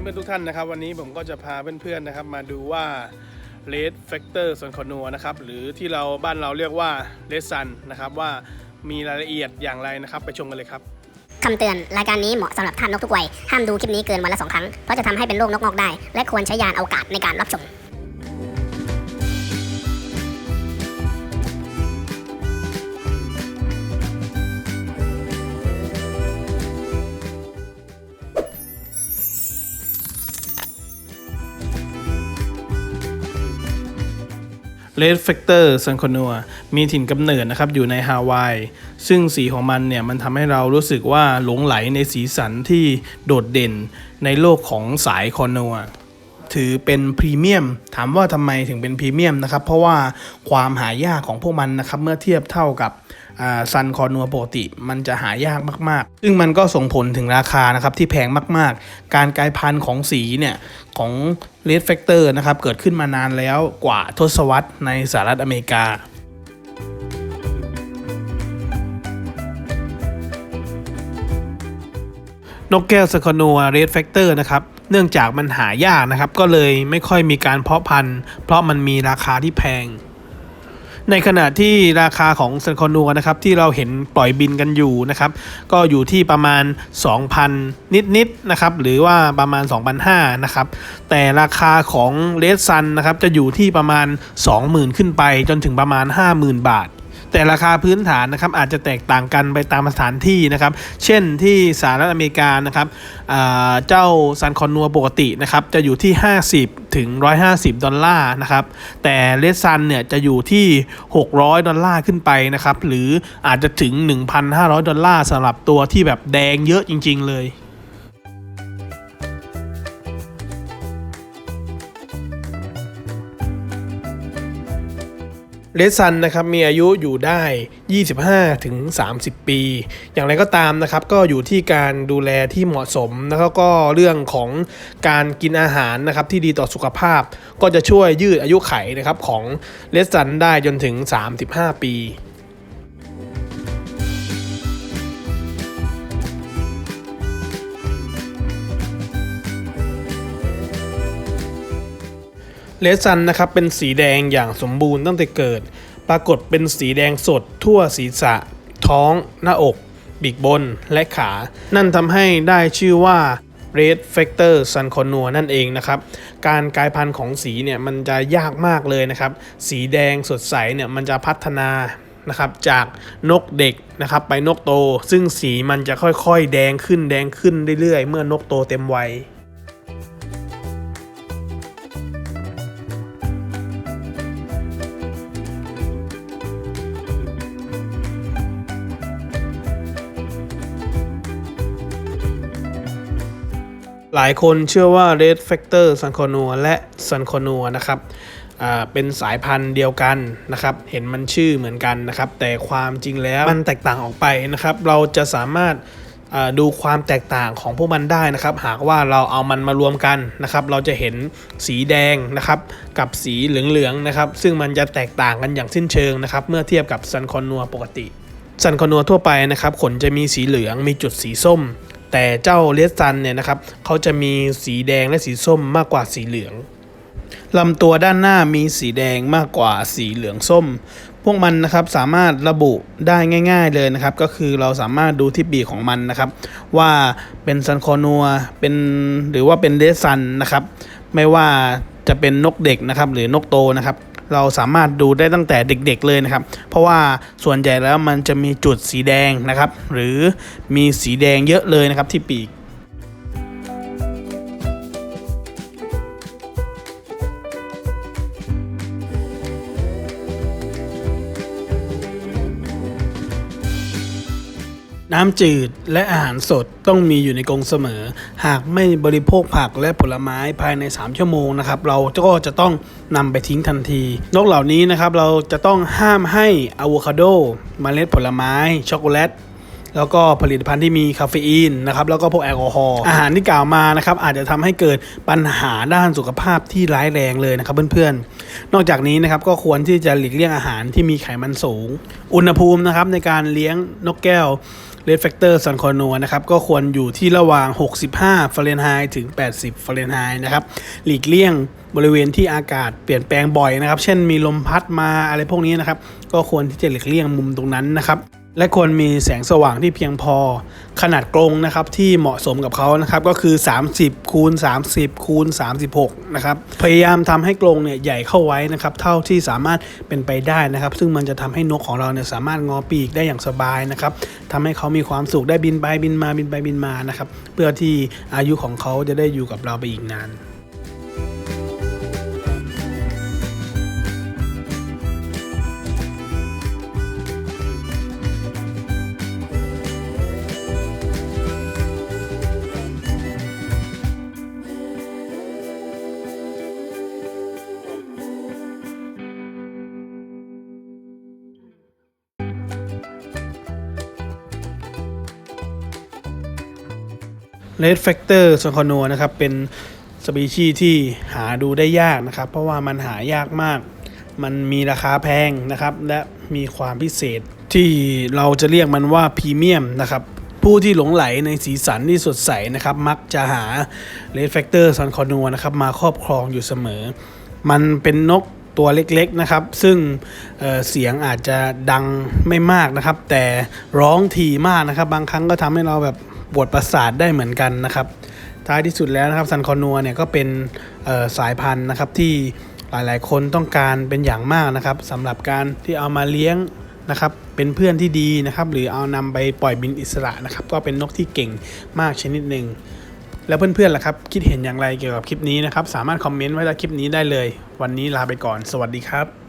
เพื่อนๆทุกท่านนะครับ วันนี้ผมก็จะพาเพื่อนๆนะครับ มาดูว่า Red Factor ส่วนคอนัวนะครับ หรือที่เราบ้านเราเรียกว่า Red Sun นะครับว่ามีรายละเอียดอย่างไรนะครับ ไปชมกันเลยครับคำเตือน รายการนี้เหมาะสำหรับท่านนกทุกวัย ห้ามดูคลิปนี้เกินวันละสองครั้ง เพราะจะทำให้เป็นโรคนกงอกได้ และควรใช้ยานอวกาศในการรับชม เรดเฟกเตอร์ซันคอนัวมีถิ่นกำเนิดนะครับอยู่ในฮาวาย ซึ่งสีของมันเนี่ยมันทำให้เรารู้สึกว่าหลงไหลในสีสันที่โดดเด่นในโลกของสายคอนัว ถือเป็นพรีเมียม ถามว่าทำไมถึงเป็นพรีเมียมนะครับ เพราะว่าความหายากของพวกมันนะครับ เมื่อเทียบเท่ากับซันคอนัวปกติ มันจะหายากมากๆ ซึ่งมันก็ส่งผลถึงราคานะครับที่แพงมากๆ การกลายพันธุ์ของสีเนี่ยของ Red Factor นะครับเกิดขึ้นมานานแล้วกว่าทศวรรษในสหรัฐอเมริกานกแก้วสคอนัวเรดแฟกเตอร์นะครับ เนื่องจากมันหายากนะครับ ก็เลยไม่ค่อยมีการเพาะพันธุ์ เพราะมันมีราคาที่แพง ในขณะที่ราคาของซันคอนัวนะครับที่เราเห็นปล่อยบินกันอยู่นะครับ ก็อยู่ที่ประมาณ 2,000 นิดๆนะครับหรือว่าประมาณ 2,500นะครับแต่ราคาของเลดซันนะครับจะอยู่ที่ประมาณ 20,000 ขึ้นไปจนถึงประมาณ 50,000 บาท แต่ราคาพื้นฐานนะครับอาจจะแตกต่างกันไปตามสถานที่นะครับ เช่นที่สหรัฐอเมริกานะครับเจ้าซันคอนนัวปกตินะครับจะอยู่ที่ 50 ถึง 150 ดอลลาร์นะครับ แต่เลสซันเนี่ยจะอยู่ที่ 600 ดอลลาร์ขึ้นไปนะครับ หรืออาจจะถึง 1,500 ดอลลาร์สำหรับตัวที่แบบแดงเยอะจริง ๆ เลย เลซันนะครับมีอายุอยู่ได้ 25ถึง30 ปี อย่างไรก็ตามนะครับก็อยู่ที่การดูแลที่เหมาะสมแล้วก็เรื่องของการกินอาหารนะครับที่ดีต่อสุขภาพ ก็จะช่วยยืดอายุไขนะครับของเลซันได้จนถึง 35 ปี เลซันนะครับเป็นสีแดงอย่างสมบูรณ์ตั้งแต่เกิด ปรากฏเป็นสีแดงสดทั่วศีรษะ ท้อง หน้าอกปีกบน และขา นั่นทำให้ได้ชื่อว่า Red Factor Sun c o n u r นั่นเองนะครับ การกลายพันธุ์ของสีเนี่ยมันจะยากมากเลยนะครับ สีแดงสดใสเนี่ยมันจะพัฒนานะครับจากนกเด็กนะครับไปนกโต ซึ่งสีมันจะค่อยๆ แดงขึ้นแดงขึ้นเรื่อยๆ เมื่อนกโตเต็มวัย หลายคนเชื่อว่า Red Factor s u n c o n u r และ s u n c o n u r นะครับอ่าเป็นสายพันธุ์เดียวกันนะครับ เห็นมันชื่อเหมือนกันนะครับ แต่ความจริงแล้วมันแตกต่างออกไปนะครับ เราจะสามารถอ่าดูความแตกต่างของพวกมันได้นะครับ หากว่าเราเอามันมารวมกันนะครับ เราจะเห็นสีแดงนะครับ กับสีเหลืองๆนะครับ ซึ่งมันจะแตกต่างกันอย่างสิ้นเชิงนะครับ เมื่อเทียบกับ s u n c o n u r ปกติ ซันคอนัวทั่วไปนะครับ ขนจะมีสีเหลือง มีจุดสีส้ม แต่เจ้าเลสซันเนี่ยนะครับเขาจะมีสีแดงและสีส้มมากกว่าสีเหลืองลำตัวด้านหน้ามีสีแดงมากกว่าสีเหลืองส้ม พวกมันนะครับสามารถระบุได้ง่าย ๆเลยนะครับ ก็คือเราสามารถดูที่ปีกของมันนะครับ ว่าเป็นซันคอนัวเป็นหรือว่าเป็นเลสซันนะครับ ไม่ว่าจะเป็นนกเด็กนะครับ หรือนกโตนะครับ เราสามารถดูได้ตั้งแต่เด็กๆเลยนะครับ เพราะว่าส่วนใหญ่แล้วมันจะมีจุดสีแดงนะครับ หรือมีสีแดงเยอะเลยนะครับที่ปีก น้ำจืดและอาหารสดต้องมีอยู่ในกรงเสมอ หากไม่บริโภคผักและผลไม้ภายใน 3 ชั่วโมงนะครับเราก็จะต้องนำไปทิ้งทันทีนอกเหล่านี้นะครับเราจะต้องห้ามให้อะโวคาโดเมล็ดผลไม้ช็อกโกแลตแล้วก็ผลิตภัณฑ์ที่มีคาเฟอีนนะครับแล้วก็พวกแอลกอฮอล์อาหารที่กล่าวมานะครับอาจจะทำให้เกิดปัญหาด้านสุขภาพที่ร้ายแรงเลยนะครับเพื่อนๆ นอกจากนี้นะครับก็ควรที่จะหลีกเลี่ยงอาหารที่มีไขมันสูง อุณหภูมินะครับในการเลี้ยงนกแก้ว Red Factor Sun c o n o นะครับก็ควรอยู่ที่ระหว่าง 65ฟาเรนไฮต์ถึง 80ฟาเรนไฮต์นะครับหลีกเลี่ยงบริเวณที่อากาศเปลี่ยนแปลงบ่อยนะครับ เช่นมีลมพัดมาอะไรพวกนี้นะครับ ก็ควรที่จะหลีกเลี่ยงมุมตรงนั้นนะครับ และควรมีแสงสว่างที่เพียงพอ ขนาดกรงนะครับที่เหมาะสมกับเขานะครับก็คือ 30คูณ30คูณ36นะครับพยายามทำให้กรงเนี่ยใหญ่เข้าไว้นะครับเท่าที่สามารถเป็นไปได้นะครับ ซึ่งมันจะทำให้นกของเราเนี่ยสามารถงอปีกได้อย่างสบายนะครับทำให้เขามีความสุขได้บินไปบินมาบินไปบินมานะครับเพื่อที่อายุของเขาจะได้อยู่กับเราไปอีกนาน Red Factor ซอนคอนัวนะครับเป็นสปีชีส์ที่หาดูได้ยากนะครับ เพราะว่ามันหายากมาก มันมีราคาแพงนะครับ และมีความพิเศษที่เราจะเรียกมันว่าพรีเมียมนะครับผู้ที่หลงไหลในสีสันที่สดใสนะครับ มักจะหา Red Factor ซอนคอนัวนะครับมาครอบครองอยู่เสมอ มันเป็นนกตัวเล็กๆนะครับ ซึ่งเเสียงอาจจะดังไม่มากนะครับ แต่ร้องทีมากนะครับ บางครั้งก็ทำให้เราแบบ ปวดประสาทได้เหมือนกันนะครับ ท้ายที่สุดแล้วนะครับซันคอนัวเนี่ยก็เป็นสายพันธุ์นะครับที่หลายๆ คนต้องการเป็นอย่างมากนะครับสำหรับการที่เอามาเลี้ยงนะครับเป็นเพื่อนที่ดีนะครับ หรือเอานำไปปล่อยบินอิสระนะครับ ก็เป็นนกที่เก่งมากชนิดหนึ่งแล้วเพื่อนๆล่ะครับ คิดเห็นอย่างไรเกี่ยวกับคลิปนี้นะครับ สามารถคอมเมนต์ไว้ใต้คลิปนี้ได้เลย วันนี้ลาไปก่อน สวัสดีครับ